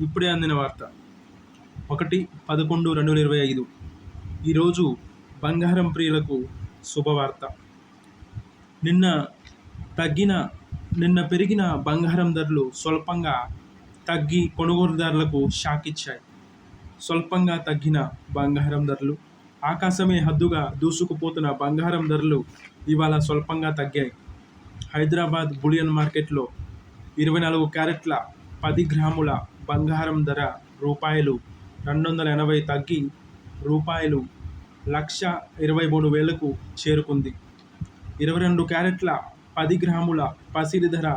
ఇప్పుడే అందిన వార్త. ఒకటి పదకొండు రెండు వేల ఇరవై ఐదు. ఈరోజు బంగారం ప్రియులకు శుభవార్త. నిన్న తగ్గిన నిన్న పెరిగిన బంగారం ధరలు స్వల్పంగా తగ్గి కొనుగోలుదారులకు షాక్ ఇచ్చాయి. స్వల్పంగా తగ్గిన బంగారం ధరలు ఆకాశమే హద్దుగా దూసుకుపోతున్న బంగారం ధరలు ఇవాళ స్వల్పంగా తగ్గాయి. హైదరాబాద్ బులియన్ మార్కెట్లో ఇరవై నాలుగు క్యారెట్ల పది గ్రాముల బంగారం ధర రూపాయలు రెండు వందల ఎనభై తగ్గి రూపాయలు లక్ష ఇరవై మూడు వేలకు చేరుకుంది. ఇరవై రెండు క్యారెట్ల పది గ్రాముల పసిడి ధర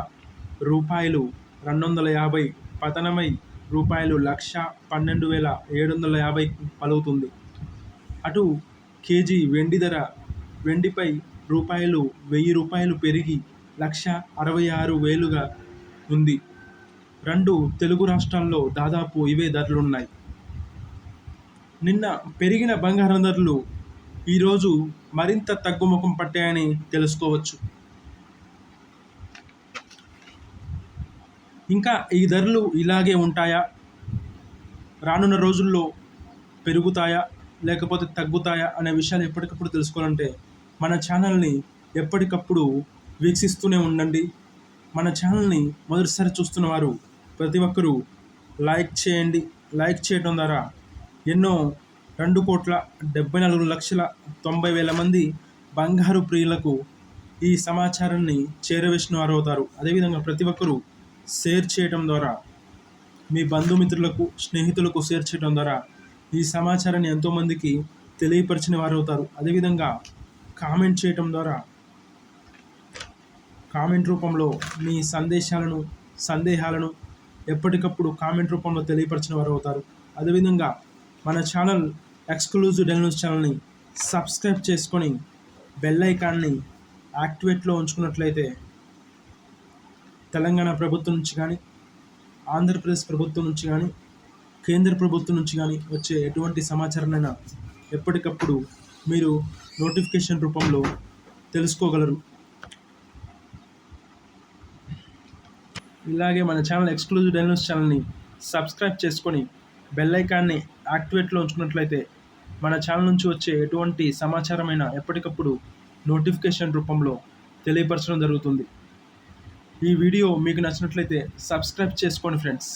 రూపాయలు రెండు వందల యాభై పతనమై రూపాయలు లక్ష పన్నెండు వేల ఏడు వందల యాభై పలుకుతుంది. అటు కేజీ వెండి ధర వెండిపై రూపాయలు వెయ్యి రూపాయలు పెరిగి లక్ష అరవై ఆరు వేలుగా ఉంది. రెండు తెలుగు రాష్ట్రాల్లో దాదాపు ఇవే ధరలున్నాయి నిన్న పెరిగిన బంగారం ధరలు ఈరోజు మరింత తగ్గుముఖం పట్టాయని తెలుసుకోవచ్చు. ఇంకా ఈ ధరలు ఇలాగే ఉంటాయా? రానున్న రోజుల్లో పెరుగుతాయా? లేకపోతే తగ్గుతాయా? అనే విషయాలు ఎప్పటికప్పుడు తెలుసుకోవాలంటే మన ఛానల్ని ఎప్పటికప్పుడు వీక్షిస్తూనే ఉండండి. మన ఛానల్ని మొదటిసారి చూస్తున్న వారు ప్రతి ఒక్కరూ లైక్ చేయండి. లైక్ చేయడం ద్వారా ఎన్నో రెండు కోట్ల డెబ్బై నాలుగు లక్షల తొంభై వేల మంది బంగారు ప్రియులకు ఈ సమాచారాన్ని చేరవేసిన వారు అవుతారు. అదేవిధంగా ప్రతి ఒక్కరూ షేర్ చేయడం ద్వారా మీ బంధుమిత్రులకు స్నేహితులకు షేర్ చేయడం ద్వారా ఈ సమాచారాన్ని ఎంతోమందికి తెలియపరిచిన వారు అవుతారు. అదేవిధంగా కామెంట్ చేయటం ద్వారా కామెంట్ రూపంలో మీ సందేశాలను సందేహాలను ఎప్పటికప్పుడు కామెంట్ రూపంలో తెలియపరిచిన వారు అవుతారు. అదేవిధంగా మన ఛానల్ ఎక్స్క్లూజివ్ డెల్ న్యూస్ ఛానల్ని సబ్స్క్రైబ్ చేసుకొని బెల్ ఐకాన్ని యాక్టివేట్లో ఉంచుకున్నట్లయితే తెలంగాణ ప్రభుత్వం నుంచి కానీ ఆంధ్రప్రదేశ్ ప్రభుత్వం నుంచి కానీ కేంద్ర ప్రభుత్వం నుంచి కానీ వచ్చే ఎటువంటి సమాచారాన్నైనా ఎప్పటికప్పుడు మీరు నోటిఫికేషన్ రూపంలో తెలుసుకోగలరు. ఇలాగే మన ఛానల్ ఎక్స్క్లూజివ్ డైనోస్ ఛానల్ని సబ్స్క్రైబ్ చేసుకొని బెల్ ఐకాన్ని యాక్టివేట్లో ఉంచుకున్నట్లయితే మన ఛానల్ నుంచి వచ్చే ఎటువంటి సమాచారమైన ఎప్పటికప్పుడు నోటిఫికేషన్ రూపంలో తెలియపరచడం జరుగుతుంది. ఈ వీడియో మీకు నచ్చినట్లయితే సబ్స్క్రైబ్ చేసుకోండి ఫ్రెండ్స్.